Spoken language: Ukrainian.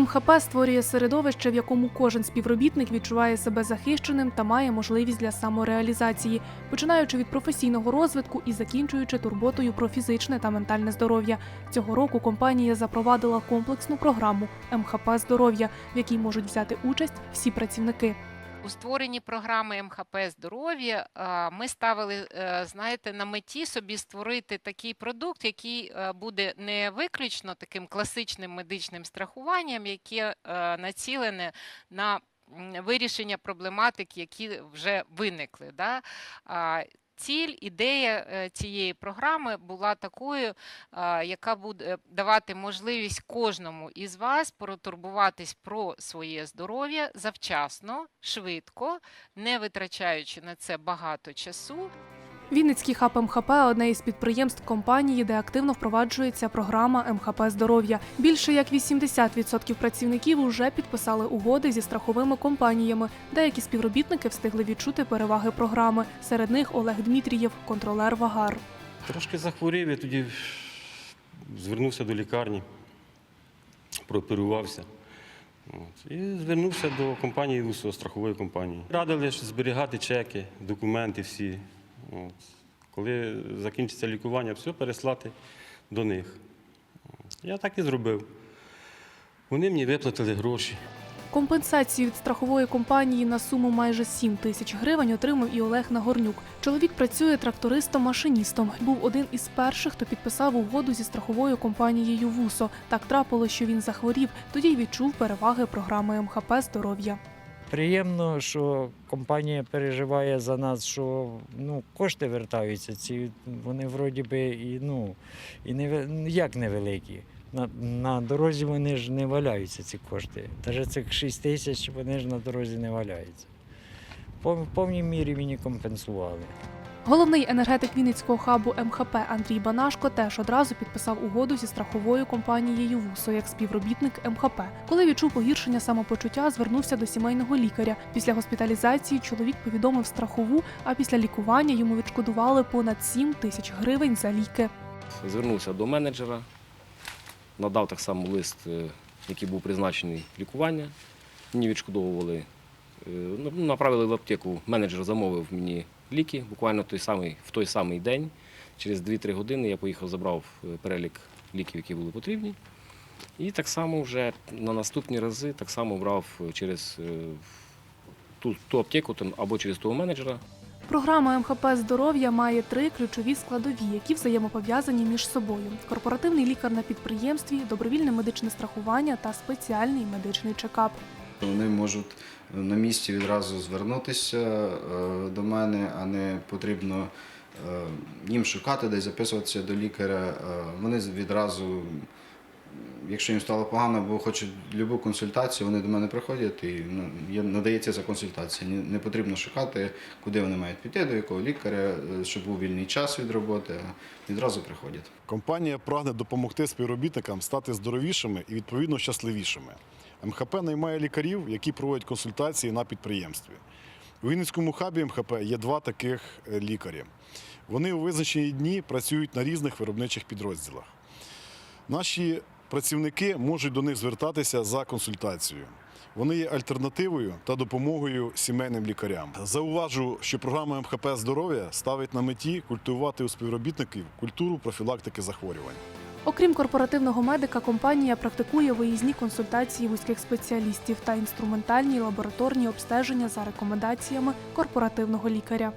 МХП створює середовище, в якому кожен співробітник відчуває себе захищеним та має можливість для самореалізації, починаючи від професійного розвитку і закінчуючи турботою про фізичне та ментальне здоров'я. Цього року компанія запровадила комплексну програму МХП здоров'я, в якій можуть взяти участь всі працівники. У створенні програми МХП здоров'я ми ставили, е, знаєте, на меті собі створити такий продукт, який е, буде не виключно таким класичним медичним страхуванням, яке е, націлене на вирішення проблематик, які вже виникли. Да? Ціль, ідея е, цієї програми була такою, е, яка буде давати можливість кожному із вас протурбуватись про своє здоров'я завчасно, швидко, не витрачаючи на це багато часу. Вінницький хаб МХП одне із підприємств компанії, де активно впроваджується програма МХП здоров'я. Більше як 80% працівників уже підписали угоди зі страховими компаніями. Деякі співробітники встигли відчути переваги програми. Серед них Олег Дмитрієв, контролер Вагар. Трошки захворів, я тоді звернувся до лікарні, прооперувався. І звернувся до компанії УСО, страхової компанії. Радили зберігати чеки, документи всі. Коли закінчиться лікування, все переслати до них. Я так і зробив. Вони мені виплатили гроші. Компенсацію від страхової компанії на суму майже 7 тисяч гривень отримав і Олег Нагорнюк. Чоловік працює трактористом-машиністом. Був один із перших, хто підписав угоду зі страховою компанією ВУСО. Так трапилось, що він захворів. Тоді й відчув переваги програми МХП здоров'я. Приємно, що компанія переживає за нас, що ну, кошти вертаються. Ці вони вроді би і ну і не як невеликі. На, на дорозі вони ж не валяються ці кошти. Навіть цих 6 тисяч вони ж на дорозі не валяються. По- повній мірі мені компенсували. Головний енергетик Вінницького хабу МХП Андрій Банашко теж одразу підписав угоду зі страховою компанією ВУСО як співробітник МХП. Коли відчув погіршення самопочуття, звернувся до сімейного лікаря. Після госпіталізації чоловік повідомив страхову, а після лікування йому відшкодували понад 7 тисяч гривень за ліки. Звернувся до менеджера, надав так само лист, е, який був призначений лікування. Мені відшкодовували, е, ну, направили в аптеку. Менеджер замовив мені ліки буквально той самий, в той самий день. Через 2-3 години я поїхав, забрав е, перелік ліків, які були потрібні. І так само вже на наступні рази так само брав через е, ту, ту аптеку або через того менеджера. Програма МХП здоров'я має три ключові складові, які взаємопов'язані між собою: корпоративний лікар на підприємстві, добровільне медичне страхування та спеціальний медичний чекап. Вони можуть на місці відразу звернутися е, до мене, а не потрібно е, їм шукати, десь записуватися до лікаря. Е, Вони відразу, якщо їм стало погано або хочуть будь-яку консультацію, вони до мене приходять і ну, надається ця консультація. Не- потрібно шукати, куди вони мають піти, до якого лікаря, е, щоб був вільний час від роботи. Відразу приходять. Компанія прагне допомогти співробітникам стати здоровішими і відповідно щасливішими. МХП наймає лікарів, які проводять консультації на підприємстві. У Вінницькому хабі МХП є два таких е, лікарі. Вони у визначені дні працюють на різних виробничих підрозділах. Наші працівники можуть до них звертатися за консультацією. Вони є альтернативою та допомогою сімейним лікарям. Зауважу, що програма МХП здоров'я ставить на меті культивувати у співробітників культуру профілактики захворювань. Окрім корпоративного медика, компанія практикує виїзні консультації вузьких спеціалістів та інструментальні лабораторні обстеження за рекомендаціями корпоративного лікаря.